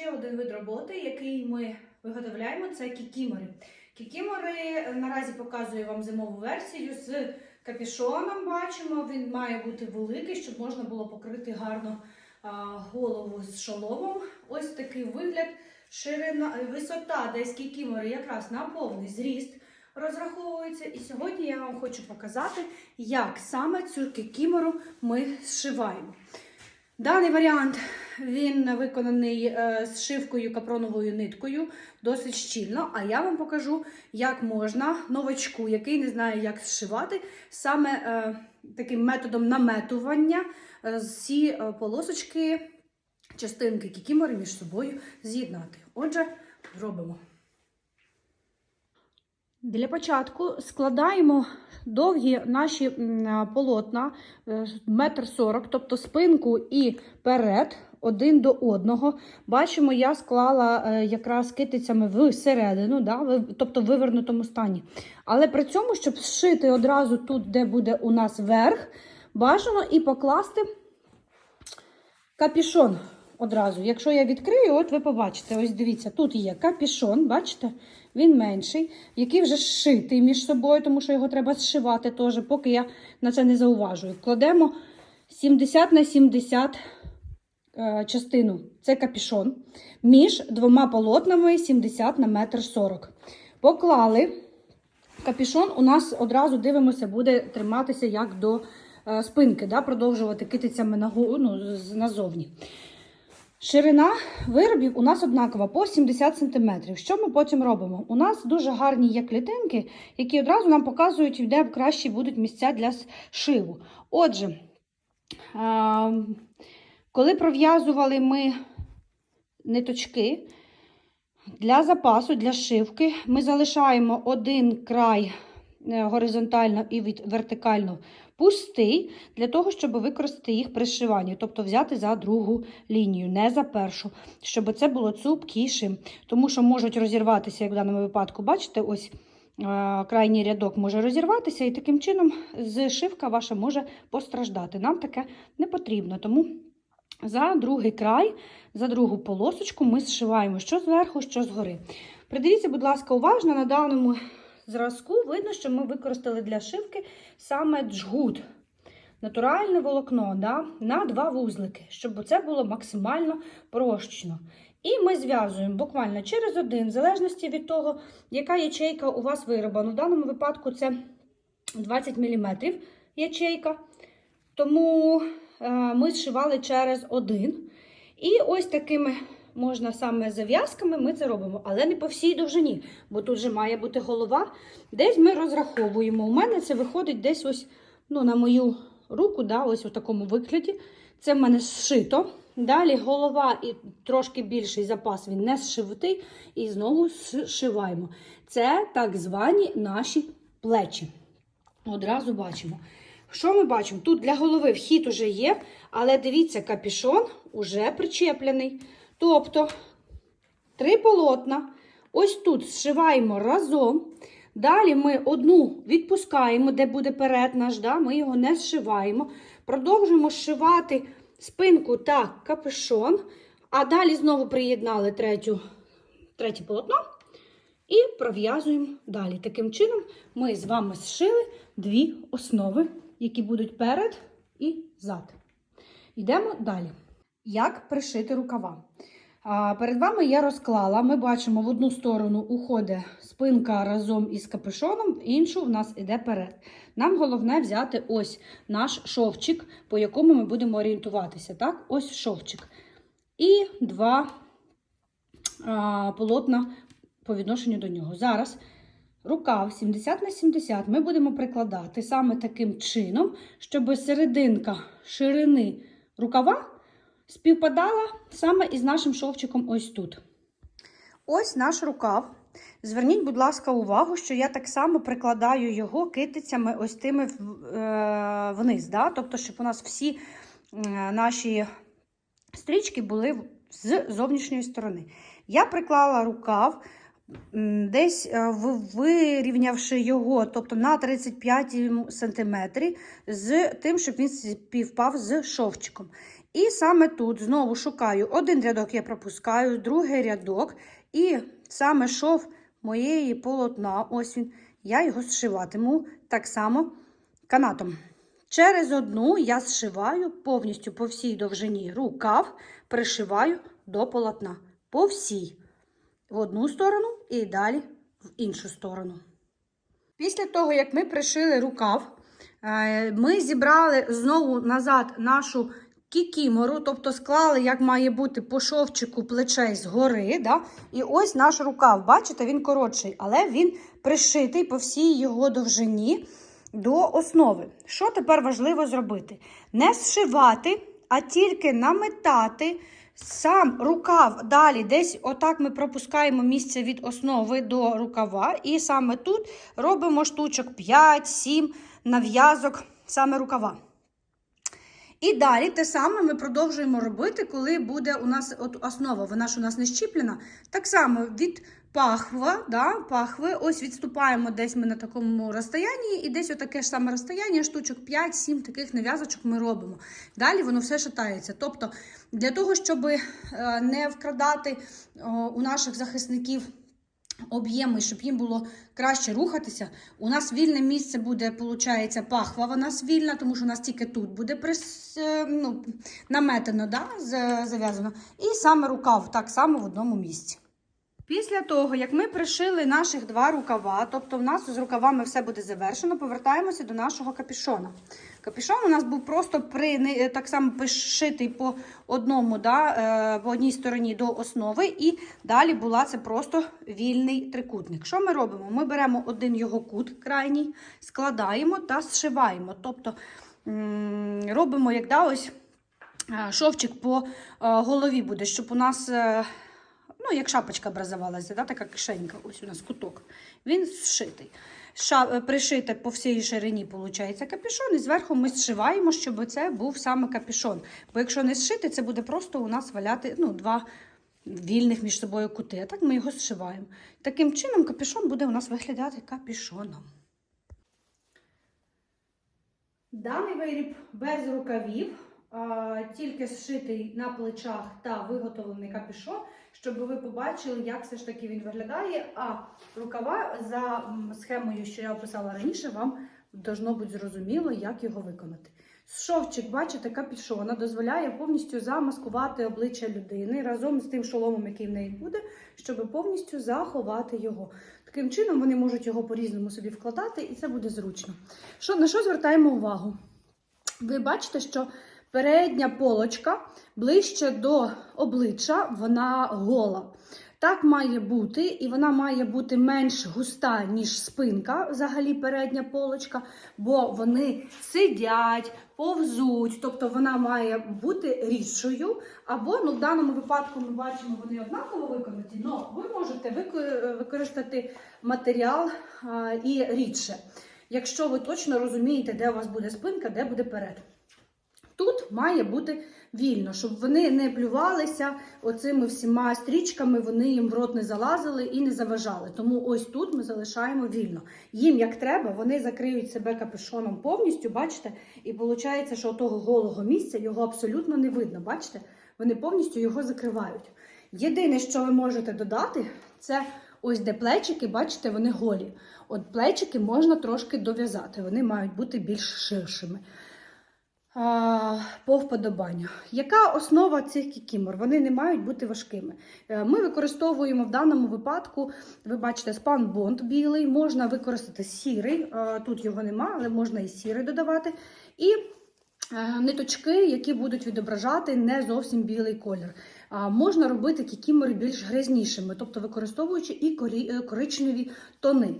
Ще один вид роботи, який ми виготовляємо, це кікімори. Кікімори е, наразі показую вам зимову версію з капішоном. Бачимо, він має бути великий, щоб можна було покрити гарно голову з шоломом. Ось такий вигляд. Ширина, е, висота десь кікімори якраз на повний зріст розраховується. І сьогодні я вам хочу показати, як саме цю кікімору ми зшиваємо. Даний варіант він виконаний е, з шивкою капроновою ниткою досить щільно. А я вам покажу, як можна новачку, який не знає, як зшивати, саме е, таким методом наметування е, всі полосочки, частинки кікімори між собою з'єднати. Отже, робимо. Для початку складаємо довгі наші полотна метр сорок, тобто спинку і перед один до одного. Бачимо, я склала е, якраз китицями всередину, да, тобто в вивернутому стані. Але при цьому, щоб зшити одразу тут, де буде у нас верх, бажано і покласти капішон одразу. Якщо я відкрию, от ви побачите, ось дивіться, тут є капішон, бачите? Він менший, який вже зшитий між собою, тому що його треба зшивати теж, поки я на це не зауважую. Кладемо 70 на 70 е, частину, це капішон, між двома полотнами 70 на метр 40. Поклали. Капішон у нас одразу дивимося, буде триматися як до е, спинки, да, продовжувати китицями ну, назовні. Ширина виробів у нас однакова по 70 см. Що ми потім робимо? У нас дуже гарні є клітинки, які одразу нам показують, де кращі будуть місця для шиву. Отже, а, коли пров'язували ми ниточки для запасу, для шивки, ми залишаємо один край е, горизонтально і вертикально пустий, для того, щоб використати їх при зшиванні, тобто взяти за другу лінію, не за першу, щоб це було цупкіше, тому що можуть розірватися, як в даному випадку, бачите, ось е, крайній рядок може розірватися, і таким чином зшивка ваша може постраждати. Нам таке не потрібно, тому за другий край, за другу полосочку ми зшиваємо що зверху, що згори. Придивіться, будь ласка, уважно на даному зразку видно, що ми використали для шивки саме джгут. Натуральне волокно да, на два вузлики, щоб це було максимально прощено. І ми зв'язуємо буквально через один, в залежності від того, яка ячейка у вас вироблена. В даному випадку це 20 мм ячейка. Тому ми зшивали через один. І ось такими можна саме зав'язками ми це робимо, але не по всій довжині, бо тут же має бути голова. Десь ми розраховуємо. У мене це виходить десь ось ну, на мою руку, да, ось у такому вигляді. Це в мене зшито. Далі голова і трошки більший запас він не зшиватий. І знову зшиваємо. Це так звані наші плечі. Одразу бачимо. Що ми бачимо? Тут для голови вхід уже є, але дивіться, капішон уже причеплений. Тобто три полотна. Ось тут зшиваємо разом. Далі ми одну відпускаємо, де буде перед наш, да? ми його не зшиваємо. Продовжуємо зшивати спинку та капюшон. А далі знову приєднали третю, третє полотно і пров'язуємо далі. Таким чином, ми з вами зшили дві основи, які будуть перед і зад. Йдемо далі. Як пришити рукава? Перед вами я розклала. Ми бачимо, в одну сторону уходить спинка разом із капюшоном, іншу в нас іде перед. Нам головне взяти ось наш шовчик, по якому ми будемо орієнтуватися. Так? Ось шовчик. І два а, полотна по відношенню до нього. Зараз рукав 70 на 70 ми будемо прикладати саме таким чином, щоб серединка ширини рукава співпадала саме із нашим шовчиком ось тут. Ось наш рукав. Зверніть, будь ласка, увагу, що я так само прикладаю його китицями ось тими е, вниз. Да? Тобто, щоб у нас всі е, наші стрічки були з зовнішньої сторони. Я приклала рукав, десь е, вирівнявши його, тобто на 35 см, з тим, щоб він співпав з шовчиком. І саме тут знову шукаю один рядок, я пропускаю, другий рядок, і саме шов моєї полотна, ось він, я його зшиватиму так само канатом. Через одну я зшиваю повністю по всій довжині рукав, пришиваю до полотна. По всій. В одну сторону і далі в іншу сторону. Після того, як ми пришили рукав, е, ми зібрали знову назад нашу кікімору, тобто склали, як має бути по шовчику плечей згори. Да? І ось наш рукав, бачите, він коротший, але він пришитий по всій його довжині до основи. Що тепер важливо зробити? Не зшивати, а тільки наметати сам рукав далі. Десь отак ми пропускаємо місце від основи до рукава. І саме тут робимо штучок 5-7 нав'язок саме рукава. І далі те саме ми продовжуємо робити, коли буде у нас от основа, вона ж у нас не щіплена. Так само від пахва, да, пахви, ось відступаємо десь ми на такому розстоянні, і десь отаке ж саме розстояння, штучок 5-7 таких нав'язочок ми робимо. Далі воно все шатається. Тобто, для того, щоб е, не вкрадати у наших захисників об'єми, щоб їм було краще рухатися. У нас вільне місце буде, виходить, пахва, нас вільна, тому що у нас тільки тут буде прис, е, ну, наметено, да, зав'язано. І саме рукав так само в одному місці. Після того, як ми пришили наших два рукава, тобто в нас з рукавами все буде завершено, повертаємося до нашого капюшона. Капюшон у нас був просто при, так само пришитий по одному, да, е, по одній стороні до основи, і далі була це просто вільний трикутник. Що ми робимо? Ми беремо один його кут крайній, складаємо та зшиваємо. Тобто робимо, як да, ось е, шовчик по е, голові буде, щоб у нас. Ну, як шапочка образувалася, да, така кишенька, ось у нас куток. Він зшитий. Ша, е, пришите по всій ширині, виходить, капюшон, і зверху ми зшиваємо, щоб це був саме капюшон. Бо якщо не зшити, це буде просто у нас валяти ну, два вільних між собою кути. А так ми його зшиваємо. Таким чином, капюшон буде у нас виглядати капюшоном. Даний виріб без рукавів, тільки зшитий на плечах та виготовлений капюшон, щоб ви побачили, як все ж таки він виглядає. А рукава за схемою, що я описала раніше, вам должно бути зрозуміло, як його виконати. Шовчик, бачите, капюшона дозволяє повністю замаскувати обличчя людини разом з тим шоломом, який в неї буде, щоб повністю заховати його. Таким чином вони можуть його по-різному собі вкладати, і це буде зручно. Що, на що звертаємо увагу? Ви бачите, що передня полочка ближче до обличчя, вона гола. Так має бути, і вона має бути менш густа, ніж спинка, взагалі передня полочка, бо вони сидять, повзуть, тобто вона має бути рідшою. Або ну, в даному випадку ми бачимо, вони однаково виконані, але ви можете використати матеріал і рідше, якщо ви точно розумієте, де у вас буде спинка, де буде перед. Тут має бути вільно, щоб вони не плювалися оцими всіма стрічками, вони їм в рот не залазили і не заважали. Тому ось тут ми залишаємо вільно. Їм як треба, вони закриють себе капюшоном повністю, бачите, і виходить, що того голого місця його абсолютно не видно. Бачите? Вони повністю його закривають. Єдине, що ви можете додати, це ось де плечики, бачите, вони голі. От плечики можна трошки дов'язати, вони мають бути більш ширшими. По вподобанню. Яка основа цих кікімор? Вони не мають бути важкими. Е, Ми використовуємо в даному випадку, ви бачите, спанбонд білий, можна використати сірий, е, тут його нема, але можна і сірий додавати. І е, ниточки, які будуть відображати не зовсім білий колір. Можна робити кікімори більш грязнішими, тобто використовуючи і коричневі тони.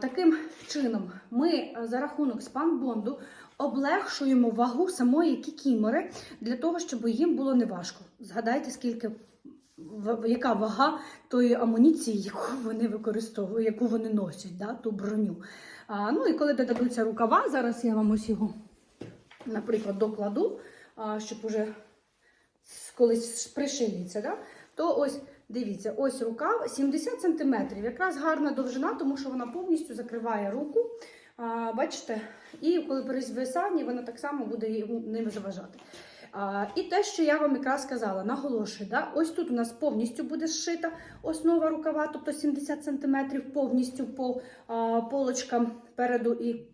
Таким чином, ми за рахунок спанбонду облегшуємо вагу самої кікімори для того, щоб їм було неважко. Згадайте, скільки яка вага тої амуніції, яку вони використовують, яку вони носять, да, ту броню. А, ну і коли додадуться рукава, зараз я вам ось його, наприклад, докладу, а, щоб уже колись пришиється, да, то ось. Дивіться, ось рукав 70 см. Якраз гарна довжина, тому що вона повністю закриває руку. А, бачите? І коли при звисанні вона так само буде ним заважати. А, і те, що я вам якраз сказала, наголошую, да? ось тут у нас повністю буде зшита основа рукава, тобто 70 см повністю по а, полочкам переду і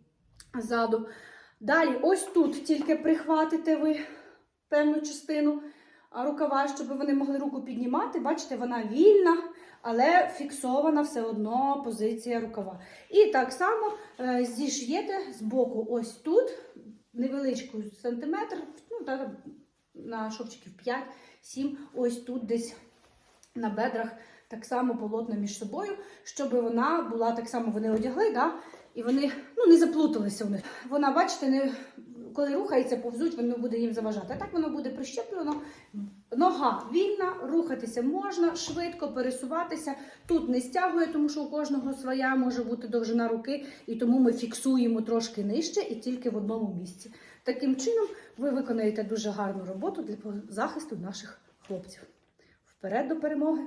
ззаду. Далі, ось тут тільки прихватите ви певну частину рукава, щоб вони могли руку піднімати. Бачите, вона вільна, але фіксована все одно позиція рукава. І так само е, зіш'єте з боку, ось тут, невеличку сантиметр, ну, та, на шовчиків 5-7, ось тут десь на бедрах так само полотна між собою, щоб вона була так само, вони одягли, да, і вони ну, не заплуталися в них. Вона, бачите, не, коли рухається, повзуть, воно буде їм заважати. А так воно буде прищеплено. Нога вільна, рухатися можна, швидко пересуватися. Тут не стягує, тому що у кожного своя може бути довжина руки, і тому ми фіксуємо трошки нижче і тільки в одному місці. Таким чином ви виконаєте дуже гарну роботу для захисту наших хлопців. Вперед до перемоги!